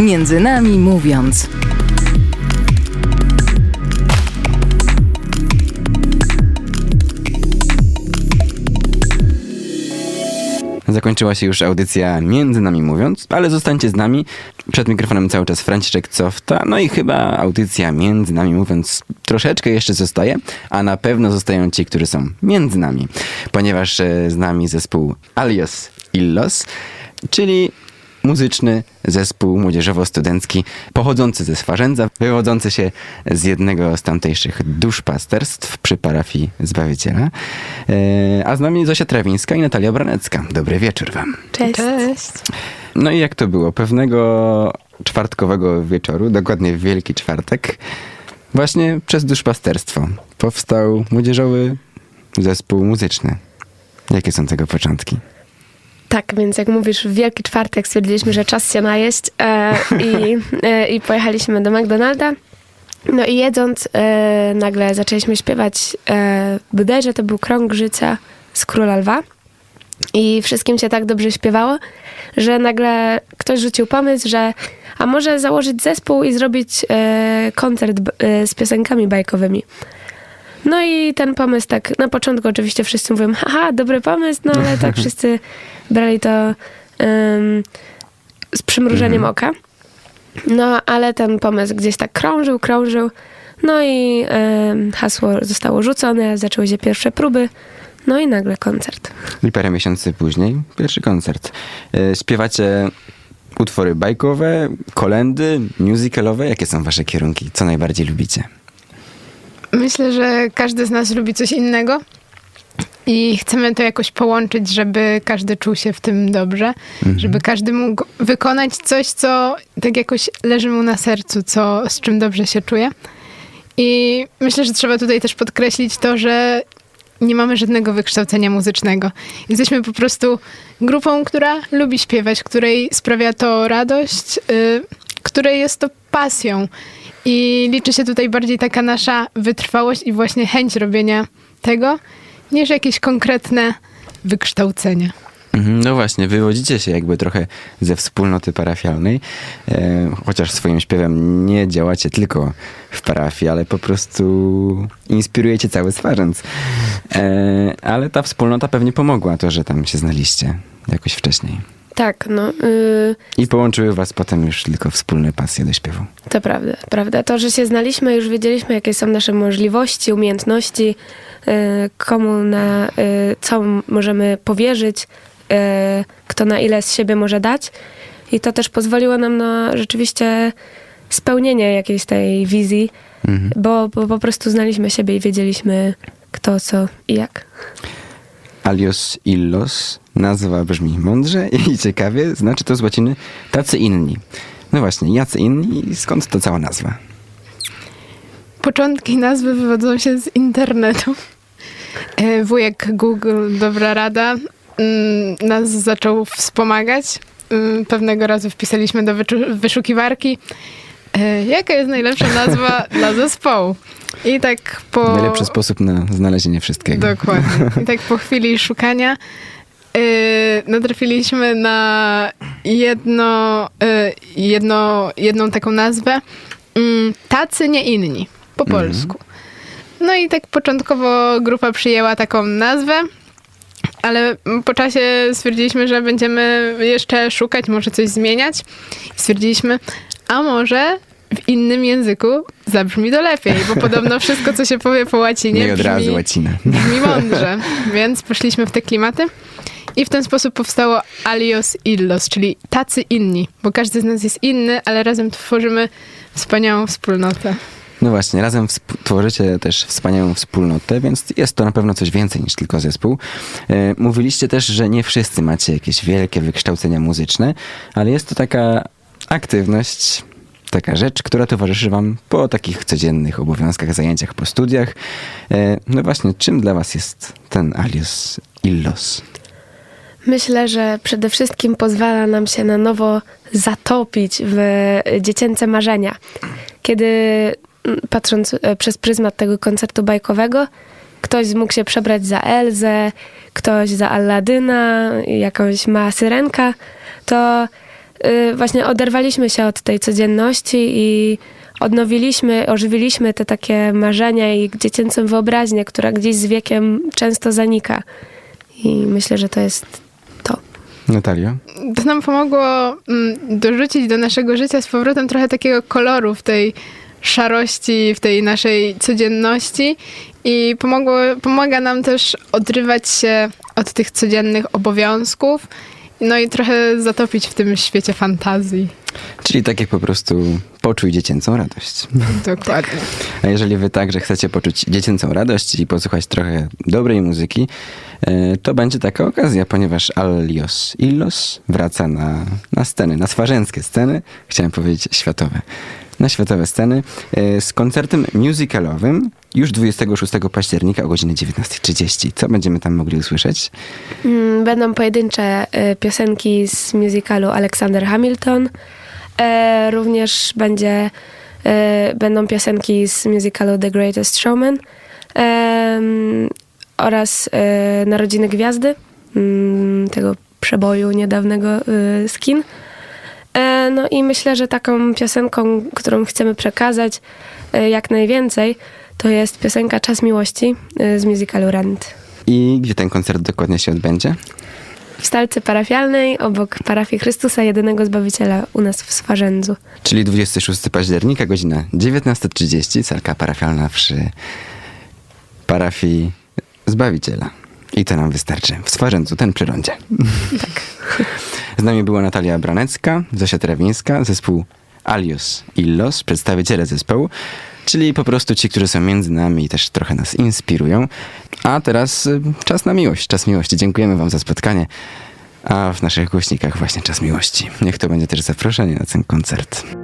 Między nami mówiąc. Zakończyła się już audycja Między Nami Mówiąc, ale zostańcie z nami. Przed mikrofonem cały czas Franciszek Cofta, no i chyba audycja Między Nami Mówiąc troszeczkę jeszcze zostaje, a na pewno zostają ci, którzy są między nami, ponieważ e, z nami zespół Alios Illos, czyli muzyczny zespół młodzieżowo-studencki pochodzący ze Swarzędza, wywodzący się z jednego z tamtejszych duszpasterstw przy parafii Zbawiciela. E, A z nami Zosia Trawińska i Natalia Branecka. Dobry wieczór wam. Cześć. Cześć. No i jak to było? Pewnego czwartkowego wieczoru, dokładnie w Wielki Czwartek, właśnie przez duszpasterstwo powstał młodzieżowy zespół muzyczny. Jakie są tego początki? Tak, więc jak mówisz, w Wielki Czwartek stwierdziliśmy, że czas się najeść e, i, e, i pojechaliśmy do McDonalda. No i jedząc, e, nagle zaczęliśmy śpiewać, e, bodajże to był Krąg Życia z Króla Lwa. I wszystkim się tak dobrze śpiewało, że nagle ktoś rzucił pomysł, że a może założyć zespół i zrobić e, koncert b- e, z piosenkami bajkowymi. No i ten pomysł tak, na początku oczywiście wszyscy mówią, haha, dobry pomysł, no ale tak wszyscy brali to em, z przymrużeniem oka. No, ale ten pomysł gdzieś tak krążył, krążył. No i em, hasło zostało rzucone, zaczęły się pierwsze próby. No i nagle koncert. I parę miesięcy później pierwszy koncert. E, Śpiewacie utwory bajkowe, kolendy, musicalowe. Jakie są wasze kierunki? Co najbardziej lubicie? Myślę, że każdy z nas lubi coś innego i chcemy to jakoś połączyć, żeby każdy czuł się w tym dobrze, żeby każdy mógł wykonać coś, co tak jakoś leży mu na sercu, co, z czym dobrze się czuje. I myślę, że trzeba tutaj też podkreślić to, że nie mamy żadnego wykształcenia muzycznego. Jesteśmy po prostu grupą, która lubi śpiewać, której sprawia to radość, y, której jest to pasją. I liczy się tutaj bardziej taka nasza wytrwałość i właśnie chęć robienia tego, niż jakieś konkretne wykształcenie. Mhm, No właśnie, wywodzicie się jakby trochę ze wspólnoty parafialnej, e, chociaż swoim śpiewem nie działacie tylko w parafii, ale po prostu inspirujecie cały Swarzędz. E, ale ta wspólnota pewnie pomogła to, że tam się znaliście jakoś wcześniej. Tak, no, y, I połączyły was potem już tylko wspólne pasje do śpiewu. to prawda, prawda. To, że się znaliśmy, już wiedzieliśmy, jakie są nasze możliwości, umiejętności, y, komu na y, co możemy powierzyć, kto na ile z siebie może dać. I to też pozwoliło nam na rzeczywiście spełnienie jakiejś tej wizji, Mhm. bo, bo po prostu znaliśmy siebie i wiedzieliśmy kto, co i jak. Alios illos, nazwa brzmi mądrze i ciekawie, znaczy to z łaciny tacy inni. No właśnie, jacy inni i skąd to cała nazwa? Początki nazwy wywodzą się z internetu. E, Wujek Google, dobra rada, mm, nas zaczął wspomagać. Mm, Pewnego razu wpisaliśmy do wyszukiwarki, jaka jest najlepsza nazwa dla zespołu. I tak po... Najlepszy sposób na znalezienie wszystkiego. Dokładnie. I tak po chwili szukania yy, natrafiliśmy na jedno, yy, jedno, jedną taką nazwę. Mm, tacy nie inni, po polsku. No i tak początkowo grupa przyjęła taką nazwę, ale po czasie stwierdziliśmy, że będziemy jeszcze szukać, może coś zmieniać. Stwierdziliśmy, a może w innym języku zabrzmi to lepiej, bo podobno wszystko, co się powie po łacinie, Nie od brzmi, razu łacina. brzmi mądrze. Więc poszliśmy w te klimaty i w ten sposób powstało alios illos, czyli tacy inni, bo każdy z nas jest inny, ale razem tworzymy wspaniałą wspólnotę. No właśnie, razem tworzycie też wspaniałą wspólnotę, więc jest to na pewno coś więcej niż tylko zespół. E, Mówiliście też, że nie wszyscy macie jakieś wielkie wykształcenia muzyczne, ale jest to taka aktywność, taka rzecz, która towarzyszy wam po takich codziennych obowiązkach, zajęciach, po studiach. E, No właśnie, czym dla was jest ten alias illos? Myślę, że przede wszystkim pozwala nam się na nowo zatopić w dziecięce marzenia. Kiedy mm, patrząc e, przez pryzmat tego koncertu bajkowego, ktoś mógł się przebrać za Elzę, ktoś za Alladyna, jakąś mała syrenka, to właśnie oderwaliśmy się od tej codzienności i odnowiliśmy, ożywiliśmy te takie marzenia i dziecięcą wyobraźnię, która gdzieś z wiekiem często zanika. I myślę, że to jest to. Natalia? To nam pomogło mm, dorzucić do naszego życia z powrotem trochę takiego koloru w tej szarości, w tej naszej codzienności i pomogło, pomaga nam też odrywać się od tych codziennych obowiązków, no i trochę zatopić w tym świecie fantazji. Czyli tak jak po prostu poczuj dziecięcą radość. Dokładnie. A jeżeli wy także chcecie poczuć dziecięcą radość i posłuchać trochę dobrej muzyki, e, to będzie taka okazja, ponieważ Alios Illos wraca na, na sceny, na swarzęskie sceny, chciałem powiedzieć światowe, na światowe sceny e, z koncertem musicalowym już 26 października o godzinie 19.30. Co będziemy tam mogli usłyszeć? Mm, Będą pojedyncze y, piosenki z musicalu Alexander Hamilton. E, Również będzie, e, będą piosenki z musicalu The Greatest Showman oraz e, Narodziny Gwiazdy, mm, tego przeboju niedawnego y, z kin. E, No i myślę, że taką piosenką, którą chcemy przekazać jak najwięcej, to jest piosenka Czas Miłości y, z musicalu Rent. I gdzie ten koncert dokładnie się odbędzie? w stalce parafialnej obok parafii Chrystusa Jedynego Zbawiciela u nas w Swarzędzu. Czyli 26 października, godzina 19.30, salka parafialna przy parafii Zbawiciela. I to nam wystarczy. W Swarzędzu, ten przy rondzie. tak. Z nami była Natalia Branecka, Zosia Trawińska, zespół Alios Illos, przedstawiciele zespołu, czyli po prostu ci, którzy są między nami i też trochę nas inspirują. A teraz y, czas na miłość, czas miłości. Dziękujemy wam za spotkanie. A w naszych głośnikach właśnie czas miłości. Niech to będzie też zaproszenie na ten koncert.